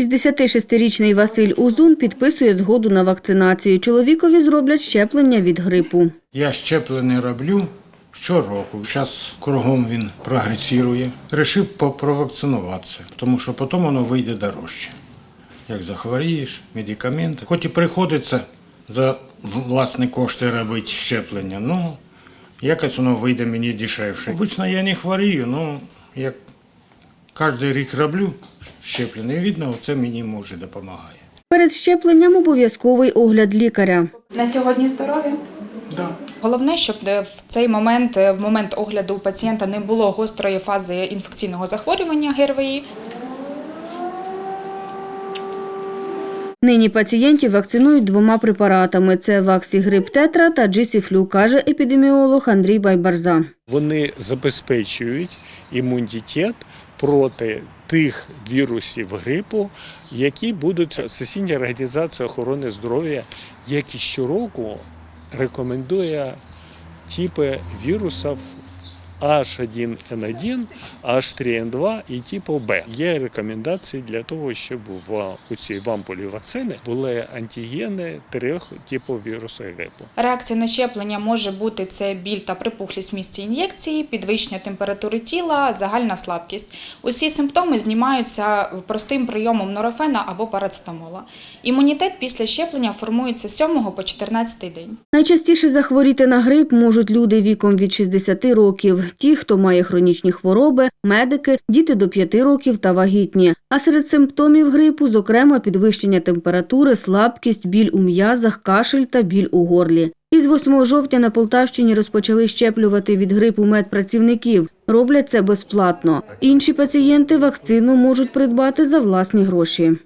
66-річний Василь Узун підписує згоду на вакцинацію. Чоловікові зроблять щеплення від грипу. Я щеплений роблю щороку. Зараз кругом він прогресує. Рішив провакцинуватися, тому що потім воно вийде дорожче. Як захворієш, медикаменти. Хоч і приходиться за власні кошти робити щеплення, ну якось воно вийде мені дешевше. Обично я не хворію, ну як кожен рік роблю щеплення, і видно, це мені може допомагає. Перед щепленням обов'язковий огляд лікаря. На сьогодні здорові. Да. Головне, щоб е, в цей момент, е, в момент огляду у пацієнта не було гострої фази інфекційного захворювання ГРВІ. Нині пацієнтів вакцинують двома препаратами: це Ваксігрип Тетра та Джисіфлю, каже епідеміолог Андрій Байбарза. Вони забезпечують імунітет проти тих вірусів грипу, які будуть Всесвітня організація охорони здоров'я, які щороку рекомендує типи вірусів H1N1, H3N2 і типу Б. Є рекомендації для того, щоб в у цій вампулі вакцини були антигени трьох типів вірусу грипу. Реакція на щеплення може бути це біль та припухлість в місці ін'єкції, підвищення температури тіла, загальна слабкість. Усі симптоми знімаються простим прийомом норофена або парацетамола. Імунітет після щеплення формується з 7 по 14 день. Найчастіше захворіти на грип можуть люди віком від 60 років, ті, хто має хронічні хвороби, медики, діти до 5 років та вагітні. А серед симптомів грипу, зокрема, підвищення температури, слабкість, біль у м'язах, кашель та біль у горлі. Із 8 жовтня на Полтавщині розпочали щеплювати від грипу медпрацівників. Роблять це безплатно. Інші пацієнти вакцину можуть придбати за власні гроші.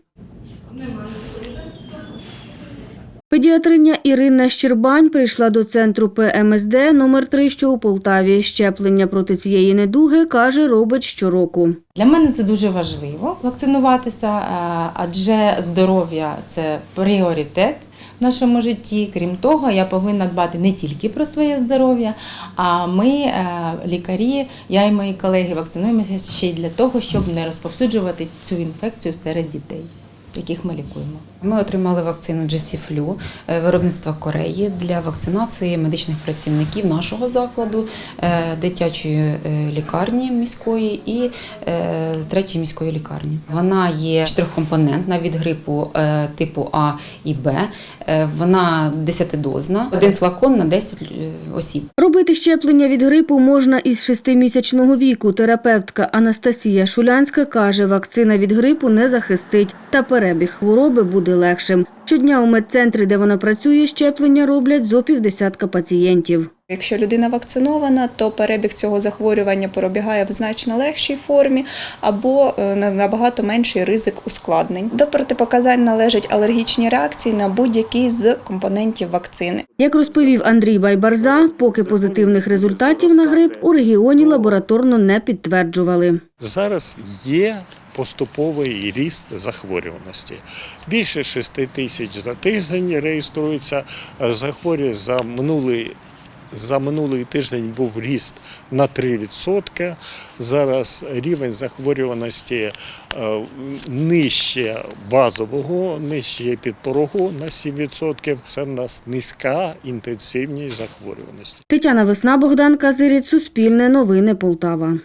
Педіатриня Ірина Щербань прийшла до центру ПМСД номер 3 що у Полтаві. Щеплення проти цієї недуги, каже, робить щороку. Для мене це дуже важливо вакцинуватися, е, адже здоров'я це пріоритет в нашому житті. Крім того, я повинна дбати не тільки про своє здоров'я, а ми, е, лікарі, я і мої колеги вакцинуємося ще й для того, щоб не розповсюджувати цю інфекцію серед дітей, яких ми лікуємо. Ми отримали вакцину GC-Flu е, виробництва Кореї для вакцинації медичних працівників нашого закладу, е, дитячої е, лікарні міської і третьої міської лікарні. Вона є чотирьохкомпонентна від грипу типу А і Б. Вона 10-дозна, один флакон на 10 осіб. Робити щеплення від грипу можна із шестимісячного віку. Терапевтка Анастасія Шулянська каже, вакцина від грипу не захистить, та перебіг хвороби буде легшим. Щодня у медцентрі, де вона працює, щеплення роблять зо півдесятка пацієнтів. Якщо людина вакцинована, то перебіг цього захворювання пробігає в значно легшій формі або е, набагато менший ризик ускладнень. До протипоказань належать алергічні реакції на будь-який з компонентів вакцини. Як розповів Андрій Байбарза, поки позитивних результатів на грип у регіоні лабораторно не підтверджували. Зараз є поступовий ріст захворюваності. Більше 6 тисяч за тиждень реєструється е, захворювання за минулий. За минулий тиждень був ріст на 3%. Зараз рівень захворюваності е, нижче базового, нижче підпорогу на 7%. Це в нас низька інтенсивність захворюваності. Тетяна Весна, Богдан Казиріць, Суспільне новини Полтава.